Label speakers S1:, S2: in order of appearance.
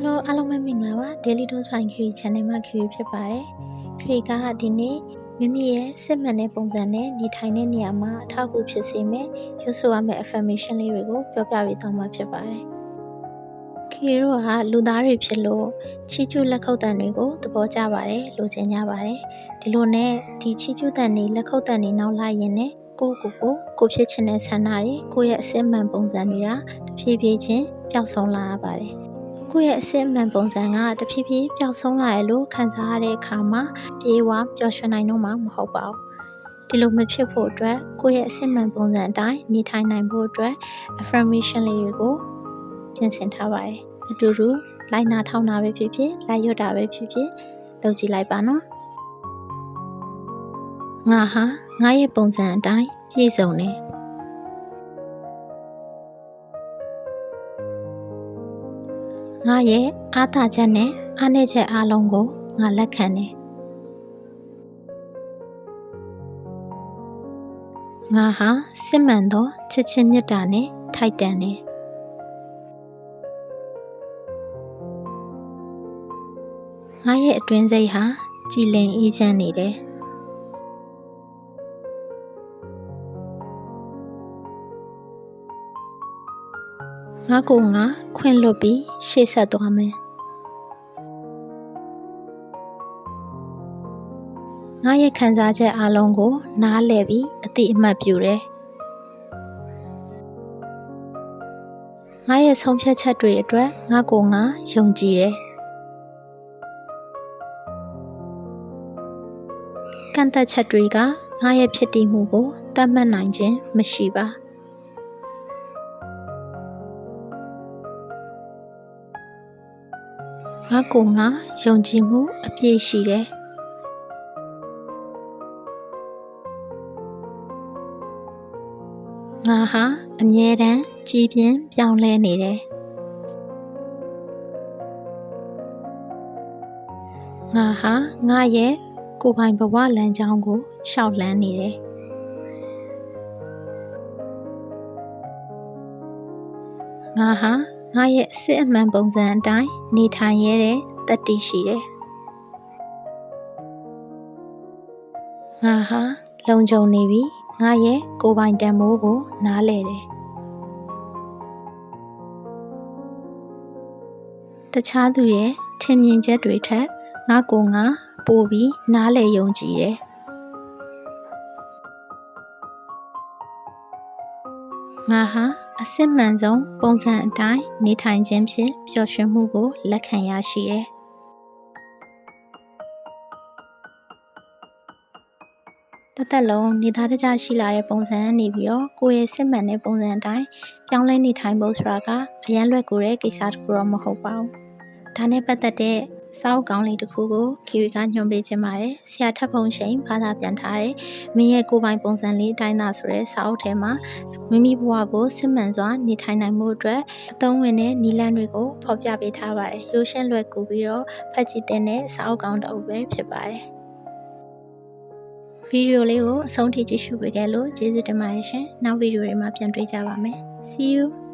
S1: Hello အားလုံးပဲမင်္ဂလာပါ Daily Dose Fine Query Channel မှာ Query ဖြစ်ပါတယ်။ Query ကဒီနေ့မိမိရဲ့စစ်မှန်တဲ့ပုံစံနဲ့နေထိုင်တဲ့နေရာမှာအထောက်အကူဖြစ်စေမယ့်ရွတ်ဆိုရမယ့် affirmation လေးတွေကိုပြောပြပေးသွားမှာဖြစ်ပါတယ်။ Query တို့ကလူသားတွေဖြစ်လို့ချီးကျူးလက်ခုပ်တံတွေကိုသဘောကျပါတယ်လိုချင်ကြပါတယ်။ဒီလိုနဲ့ဒီချီးကျူးတံတွေလက်ခုပ်တံတွေနောက်လိုက်ရင်လည်းကိုကိုကိုကိုဖြစ်ချင်တဲ့ဆန္ဒတွေကိုယ့်ရဲ့အစစ်မှန်ပုံစံတွေကတဖြည်းဖြည်းချင်းပျောက်ဆုံးလာရပါတယ်။ ကိုယ့်ရဲ့အစစ်အမှန်ပုံစံကတဖြည်းဖြည်းပျောက်ဆုံးလာရလို့ခံစားရတဲ့အခါမှာပြေဝပျော်ရွှင်နိုင်တော့မှာမဟုတ်ပါဘူးဒီလိုမဖြစ်ဖို့အတွက်ကိုယ့်ရဲ့အစစ်မှန်ပုံစံအတိုင်းနေထိုင်နိုင်ဖို့အတွက် affirmation လေးတွေကိုပြင်ဆင်ထားပါတယ်အတူတူလိုက်နာထောင်းတာပဲဖြစ်ဖြစ်လိုက်ရွတ်တာပဲဖြစ်ဖြစ်လုပ်ကြည့်လိုက်ပါနော်ငါဟာငါရဲ့ပုံစံအတိုင်းပြည့်စုံတယ် ငါရဲ့အားသာချက်နဲ့အားနည်းချက်အားလုံးကိုငါလက်ခံတယ်ငါဟာစစ်မှန်သောချစ်ချင်းမေတ္တာနဲ့ထိုက်တန်တယ်ငါရဲ့အတွင်းစိတ်ဟာကြည်လင်အေးချမ်းနေတယ် ငါကိုငါခွင့်လွတ်ပြီးရှေ့ဆက်သွားမယ်ငါရဲ့ခံစားချက်အလုံးကို နားလည်ပြီးအတိအမှတ်ပြုတယ်ငါရဲ့ဆုံးဖြတ်ချက်တွေအတွက်ငါကိုငါယုံကြည်တယ်ကန့်သက်ချက်တွေကငါရဲ့ဖြစ်တည်မှုကိုတတ်မှတ်နိုင်ခြင်းမရှိပါ ငါကိုငါယုံကြည်မှုအပြည့်ရှိတယ်ငါဟာအမြဲတမ်းကြည်ပြင်းပြောင်းလဲနေတယ်ငါဟာငါရဲ့ကိုယ်ပိုင်ဘဝလမ်းကြောင်းကိုရှောက်လန်းနေတယ်ငါဟာ ငါရဲ့အစစ်အမှန်ပုံစံအတိုင်းနေထိုင်ရတဲ့တတိရှိတယ်ငါဟာလုံခြုံနေပြီငါရဲ့ကိုယ်ပိုင်တန်ဖိုးကို နားလဲတယ်တခြားသူရဲ့ထင်မြင်ချက်တွေထက်ငါကိုငါပိုပြီးနားလဲယုံကြည်တယ် ငါဟာအစစ်မှန်ဆုံးပုံစံအတိုင်းနေထိုင်ခြင်းဖြင့်ပျော်ရွှင်မှုကိုလက်ခံရရှိတယ်။တသက်လုံးနေသားတကြရှိလာတဲ့ပုံစံကနေပြီးတော့ကိုယ့်ရဲ့စစ်မှန်တဲ့ပုံစံအတိုင်းပြောင်းလဲနေထိုင်ဖို့ဆိုတာကအရန်လွယ်ကူတဲ့ကိစ္စတစ်ခုတော့မဟုတ်ပါဘူး။ဒါနဲ့ပတ်သက်တဲ့ စောက်ကောင်းလေးတစ်ခုကိုခီဝီကညွှန်ပေးခြင်းပါတယ်ဆရာထပ်ဖုံရှိန်ဘာသာပြန်ထားတဲ့မင်းရဲ့ကိုယ်ပိုင်ပုံစံလေးအတိုင်းသာဆိုတဲ့စာအုပ်ထဲမှာမိမိဘဝကိုစစ်မှန်စွာနေထိုင်နိုင်မှုအတွက်အသုံးဝင်တဲ့နည်းလမ်းတွေကိုဖော်ပြပေးထားပါတယ်ရိုးရှင်းလွယ်ကူပြီးတော့ဖတ်ကြည့်တဲ့စာအုပ်ကောင်းတစ်အုပ်ပဲဖြစ်ပါတယ်ဗီဒီယိုလေးကိုအဆုံးထိကြည့်ရှုပေးကြလို့ကျေးဇူးတင်ပါတယ်ရှင်နောက်ဗီဒီယိုတွေမှာပြန်တွေ့ကြပါမယ် see you